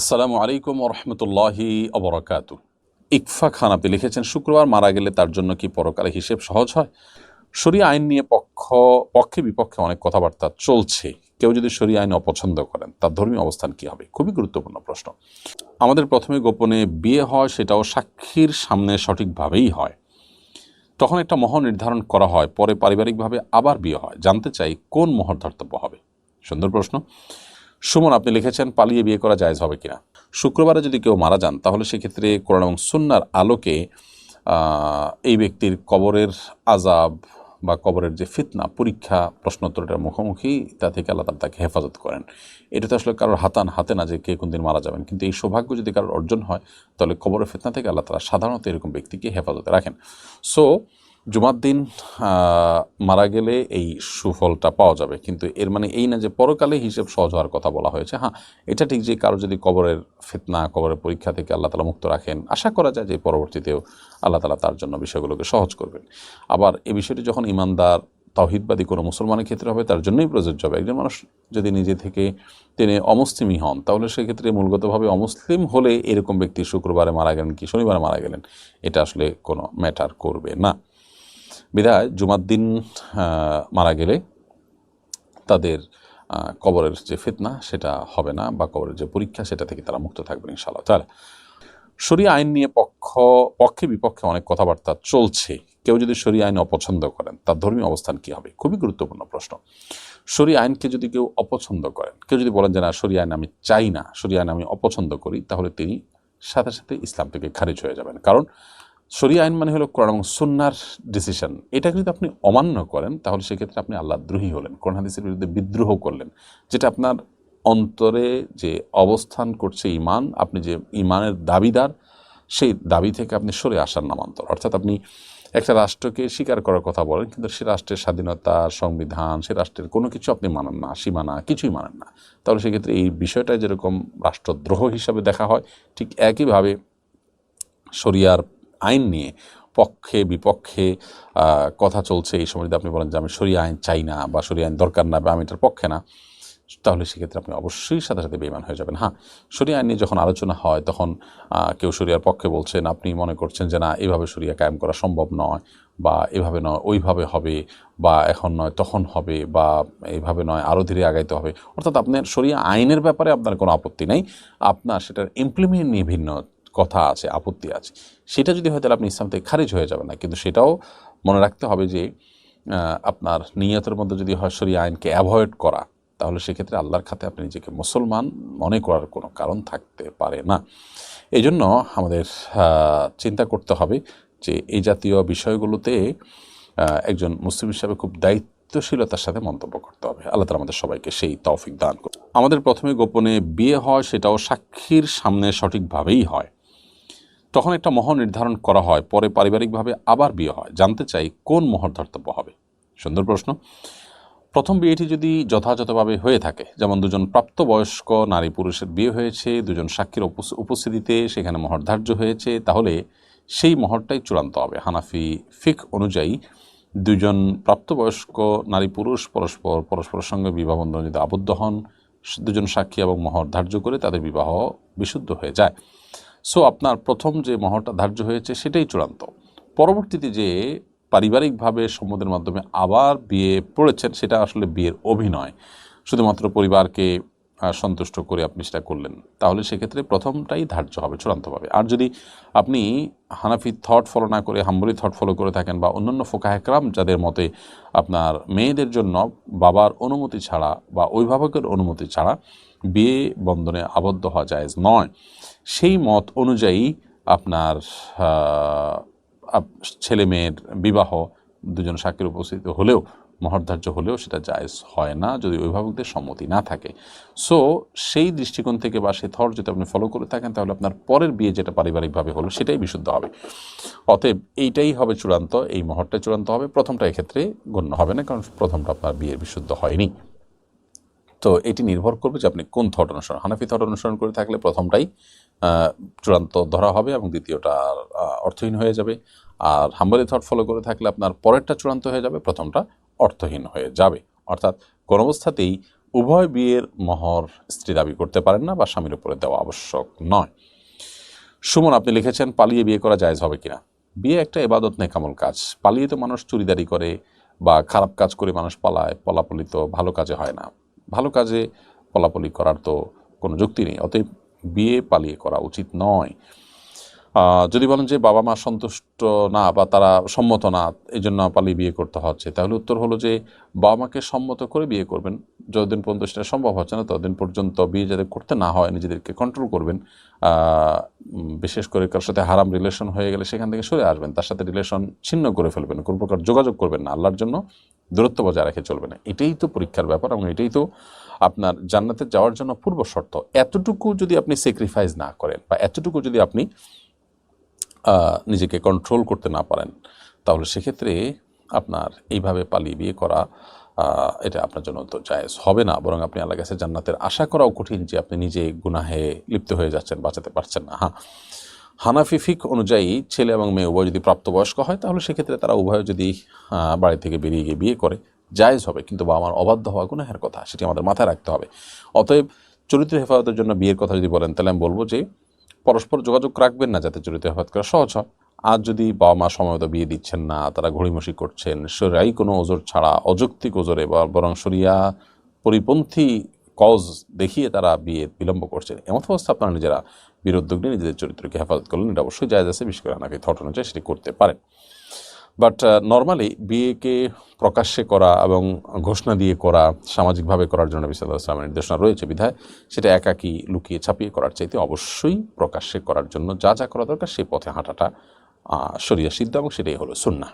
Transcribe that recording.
আসসালামু আলাইকুম রহমতুল্লাহি অবরাকাতু ইকফা খান আপনি লিখেছেন, শুক্রবার মারা গেলে তার জন্য কি পরকালে হিসেব সহজ হয়? শরীয় আইন নিয়ে পক্ষ, পক্ষে বিপক্ষে অনেক কথাবার্তা চলছে। কেউ যদি শরীয় আইন অপছন্দ করেন, তার ধর্মীয় অবস্থান কি হবে? খুবই গুরুত্বপূর্ণ প্রশ্ন। আমাদের প্রথমে গোপনে বিয়ে হয়, সেটাও সাক্ষীর সামনে সঠিকভাবেই হয়। তখন একটা মহর নির্ধারণ করা হয়, পরে পারিবারিকভাবে আবার বিয়ে হয়। জানতে চাই কোন মহর ধর্তব্য হবে? সুন্দর প্রশ্ন। সুমন, আপনি লিখেছেন, পালিয়ে বিয়ে করা জায়েজ হবে কিনা? শুক্রবারে যদি কেউ মারা যান, তাহলে সেক্ষেত্রে কোরআন এবং সুন্নার আলোকে এই ব্যক্তির কবরের আজাব বা কবরের যে ফিতনা, পরীক্ষা প্রশ্নোত্তরটার মুখোমুখি, তা থেকে আল্লাহ তাকে হেফাজত করেন। এটা তো আসলে কারোর হাতান হাতে না যে কে কোন দিন মারা যাবেন। কিন্তু এই সৌভাগ্য যদি কারোর অর্জন হয়, তাহলে কবরের ফিতনা থেকে আল্লাহ তালা সাধারণত এরকম ব্যক্তিকে হেফাজতে রাখেন। সো জুমার দিন মারা গেলে এই সুফলটা পাওয়া যাবে। কিন্তু এর মানে এই না যে পরকালে হিসেব সহজ হওয়ার কথা বলা হয়েছে। হ্যাঁ এটা ঠিক যে কারও যদি কবরের ফিতনা, কবরের পরীক্ষা থেকে আল্লাহ তালা মুক্ত রাখেন, আশা করা যায় যে পরবর্তীতেও আল্লাহ তালা তার জন্য বিষয়গুলোকে সহজ করবেন। আবার এই বিষয়টি যখন ইমানদার, তাওহিদবাদী কোনো মুসলমানের ক্ষেত্রে হবে, তার জন্যই প্রযোজ্য হবে। একজন মানুষ যদি নিজে থেকে তিনি অমুসলিমই হন, তাহলে সেক্ষেত্রে মূলগতভাবে অমুসলিম হলে এরকম ব্যক্তি শুক্রবারে মারা গেলেন কি শনিবারে মারা গেলেন, এটা আসলে কোনো ম্যাটার করবে না। বিধায় জুমার দিন মারা গেলে তাদের কবরের যে ফিতনা সেটা হবে না বা কবরের যে পরীক্ষা সেটা থেকে তারা মুক্ত থাকবেন ইনশাআল্লাহ। তাহলে শরীয় আইন নিয়ে পক্ষ, পক্ষে বিপক্ষে অনেক কথাবার্তা চলছে। কেউ যদি শরীয় আইন অপছন্দ করেন, তার ধর্মীয় অবস্থান কি হবে? খুবই গুরুত্বপূর্ণ প্রশ্ন। শরীয় আইনকে যদি কেউ অপছন্দ করেন, কেউ যদি বলেন যে, না, শরীয় আইন আমি চাই না, শরীয় আইন আমি অপছন্দ করি, তাহলে তিনি সাথে সাথে ইসলাম থেকে খারিজ হয়ে যাবেন। কারণ শরীয় আইন মানে হলো কোরআন এবং সুন্নার ডিসিশন এটাকে যদি আপনি অমান্য করেন, তাহলে সেক্ষেত্রে আপনি আল্লাহ দ্রোহী হলেন, কোরআন হাদিসের বিরুদ্ধে বিদ্রোহ করলেন। যেটা আপনার অন্তরে যে অবস্থান করছে ইমান আপনি যে ইমানের দাবিদার, সেই দাবি থেকে আপনি সরে আসার নামান্তর। অর্থাৎ আপনি একটা রাষ্ট্রকে স্বীকার করার কথা বলেন, কিন্তু সে রাষ্ট্রের স্বাধীনতা, সংবিধান, সে রাষ্ট্রের কোনো কিছু আপনি মানেন না সীমানা কিছুই মানেন না। তাহলে সেক্ষেত্রে এই বিষয়টা যেরকম রাষ্ট্রদ্রোহ হিসাবে দেখা হয়, ঠিক একইভাবে শরিয়ার আইন নিয়ে পক্ষে, বিপক্ষে কথা চলছে এই সময় যদি আপনি বলেন যে আমি শরিয়া আইন চাই না বা শরিয়া আইন দরকার না বা আমি এটার পক্ষে না, তাহলে সেক্ষেত্রে আপনি অবশ্যই সাথে সাথে বেমান হয়ে যাবেন। হ্যাঁ শরিয়া আইন নিয়ে যখন আলোচনা হয় তখন কেউ শরিয়ার পক্ষে বলছেন, আপনি মনে করছেন যে না, এভাবে শরিয়া কায়েম করা সম্ভব নয় বা এভাবে নয়, ওইভাবে হবে বা এখন নয়, তখন হবে বা এইভাবে নয় আরও ধীরে আগাইতে হবে। অর্থাৎ আপনার শরিয়া আইনের ব্যাপারে আপনার কোনো আপত্তি নেই। আপনার সেটার ইমপ্লিমেন্ট নিয়ে ভিন্ন কথা আছে, আপত্তি আছে। সেটা যদি হয় তাহলে আপনি ইসলাম থেকে খারিজ হয়ে যাবে না। কিন্তু সেটাও মনে রাখতে হবে যে আপনার নিয়তের মধ্যে যদি হয় শরিয়া আইনকে অ্যাভয়েড করা, তাহলে সেক্ষেত্রে আল্লাহর খাতে আপনি নিজেকে মুসলমান মনে করার কোনো কারণ থাকতে পারে না। এই জন্য আমাদের চিন্তা করতে হবে যে, এই জাতীয় বিষয়গুলোতে একজন মুসলিম হিসাবে খুব দায়িত্বশীলতার সাথে মন্তব্য করতে হবে। আল্লাহ আমাদের সবাইকে সেই তৌফিক দান করুন আমাদের প্রথমে গোপনে বিয়ে হয়, সেটাও সাক্ষীর সামনে সঠিকভাবেই হয়। তখন একটা মহর নির্ধারণ করা হয়, পরে পারিবারিকভাবে আবার বিয়ে হয়। জানতে চাই কোন মহর ধর্তব্য হবে? সুন্দর প্রশ্ন। প্রথম বিয়েটি যদি যথাযথভাবে হয়ে থাকে, যেমন দুজন প্রাপ্তবয়স্ক নারী পুরুষের বিয়ে হয়েছে, দুজন সাক্ষীর উপস- উপস্থিতিতে সেখানে মহর ধার্য হয়েছে, তাহলে সেই মহরটাই চূড়ান্ত হবে। হানাফি ফিক অনুযায়ী দুজন প্রাপ্তবয়স্ক নারী পুরুষ পরস্পর, পরস্পরের সঙ্গে বিবাহ বন্ধনে যদি আবদ্ধ হন, দুজন সাক্ষী এবং মহর ধার্য করে তাদের বিবাহ বিশুদ্ধ হয়ে যায়। সো আপনার প্রথম যে মহরটা ধার্য হয়েছে সেটাই চূড়ান্ত। পরবর্তীতে যে পারিবারিকভাবে সম্মতির মাধ্যমে আবার বিয়ে পড়েছেন, সেটা আসলে বিয়ের অভিনয়। শুধুমাত্র পরিবারকে সন্তুষ্ট করে আপনি সেটা করলেন, তাহলে সেক্ষেত্রে প্রথমটাই ধার্য হবে, চূড়ান্তভাবে। আর যদি আপনি হানাফি থট ফলো না করে, হাম্বলি থট ফলো করে থাকেন বা অন্যান্য ফোকাহেকরাম যাদের মতে আপনার মেয়েদের জন্য বাবার অনুমতি ছাড়া বা অভিভাবকের অনুমতি ছাড়া বিয়ে বন্ধনে আবদ্ধ হওয়া জায়েজ নয়। সেই মত অনুযায়ী আপনার আপ- ছেলে মেয়ের বিবাহ দুজন সাক্ষীর উপস্থিত হলেও মহরধার্য হলেও সেটা জায়েজ হয় না, যদি অভিভাবকদের সম্মতি না থাকে। সো সেই দৃষ্টিকোণ থেকে বা সে থর যদি আপনি ফলো করে থাকেন, তাহলে আপনার পরের বিয়ে যেটা পারিবারিকভাবে হলো, সেটাই বিশুদ্ধ হবে। অতএব এইটাই হবে চূড়ান্ত, এই মহরটা চূড়ান্ত হবে। প্রথমটা এক্ষেত্রে গণ্য হবে না, কারণ প্রথমটা আপনার বিয়ের বিশুদ্ধ হয়নি। তো এটি নির্ভর করবে যে আপনি কোন থট অনুসরণ হানাফি থট অনুসরণ করে থাকলে প্রথমটাই চূড়ান্ত ধরা হবে এবং দ্বিতীয়টা অর্থহীন হয়ে যাবে। আর হাম্বলি থট ফলো করে থাকলে আপনার পরেরটা চূড়ান্ত হয়ে যাবে, প্রথমটা অর্থহীন হয়ে যাবে। অর্থাৎ কোন অবস্থাতেই উভয় বিয়ের মহর স্ত্রী দাবি করতে পারেন না বা স্বামীর উপরে দেওয়া আবশ্যক নয়। সুমন, আপনি লিখেছেন, পালিয়ে বিয়ে করা জায়েজ হবে কিনা? বিয়ে একটা এবাদত নেকামল কাজ। পালিয়ে তো মানুষ চুরিদারি করে বা খারাপ কাজ করে মানুষ পালায় পলাপলি তো ভালো কাজে হয় না। ভালো কাজে পলাপলি করার তো কোনো যুক্তি নেই, অতএব বিয়ে পালিয়ে করা উচিত নয়। যদি বলেন যে বাবা মা সন্তুষ্ট না বা তারা সম্মত না এই জন্য পালিয়ে বিয়ে করতে হচ্ছে, তাহলে উত্তর হলো যে বাবা মাকে সম্মত করে বিয়ে করবেন। যতদিন পর্যন্ত সেটা সম্ভব হচ্ছে না, ততদিন পর্যন্ত বিয়ে যাতে করতে না হয়, নিজেদেরকে কন্ট্রোল করবেন। বিশেষ করে কারোর সাথে হারাম রিলেশন হয়ে গেলে সেখান থেকে সরে আসবেন, তার সাথে রিলেশন ছিন্ন করে ফেলবেন, কোনো প্রকার যোগাযোগ করবেন না, আল্লাহর জন্য দূরত্ব বজায় রেখে চলবে না। এটাই তো পরীক্ষার ব্যাপার এবং এটাই তো আপনার জান্নাতে যাওয়ার জন্য পূর্ব শর্ত। এতটুকু যদি আপনি স্যাক্রিফাইস না করেন বা এতটুকু যদি আপনি নিজেকে কন্ট্রোল করতে না পারেন, তাহলে সেক্ষেত্রে আপনার এইভাবে পালিয়ে বিয়ে করা এটা আপনার জন্য তো জায়েজ হবে না। বরং আপনি আল্লাহ কাছে জান্নাতের আশা করাও কঠিন যে আপনি নিজে গুনাহে লিপ্ত হয়ে যাচ্ছেন, বাঁচাতে পারছেন না। হ্যাঁ। হানাফি ফিক অনুযায়ী ছেলে এবং মেয়ে উভয় যদি প্রাপ্তবয়স্ক হয়, তাহলে সেক্ষেত্রে তারা উভয় যদি বাড়ি থেকে বেরিয়ে গিয়ে বিয়ে করে, জায়জ হবে। কিন্তু বাবা আমার অবাধ্য হওয়া গুনাহের কথা, সেটি আমাদের মাথায় রাখতে হবে। অতএব চরিত্র হেফাজতের জন্য বিয়ের কথা যদি বলেন, তাহলে আমি বলব যে, পরস্পর যোগাযোগ রাখবেন না যাতে চরিত্র হেফাজত করা সহজ হয়। আর যদি বাবা মা সময়মত বিয়ে দিচ্ছেন না, তারা ঘড়িমসি করছেন সরিয়াই কোনো ওজোর ছাড়া, অযৌক্তিক ওজোরে, বা বরং সরিয়া পরিপন্থী কজ দেখিয়ে তারা বিয়ে বিলম্ব করছেন। এমন অবস্থা আপনারা নিজেরা বিরোদ্যোগ নিয়ে নিজেদের চরিত্রকে হেফাজত করলেন, এটা অবশ্যই জায়জ আছে, বিশেষ করে হানাফি থট অনুযায়ী সেটি করতে পারেন। বাট নর্মালি বিয়েকে প্রকাশ্যে করা এবং ঘোষণা দিয়ে করা, সামাজিকভাবে করার জন্য ইসলামের নির্দেশনা রয়েছে বিধায়, সেটা একাকী লুকিয়ে ছাপিয়ে করার চাইতে অবশ্যই প্রকাশ্যে করার জন্য যা যা করা দরকার সেই পথে হাঁটাটা শরিয়া সিদ্ধ এবং সেটাই হলো সুন্না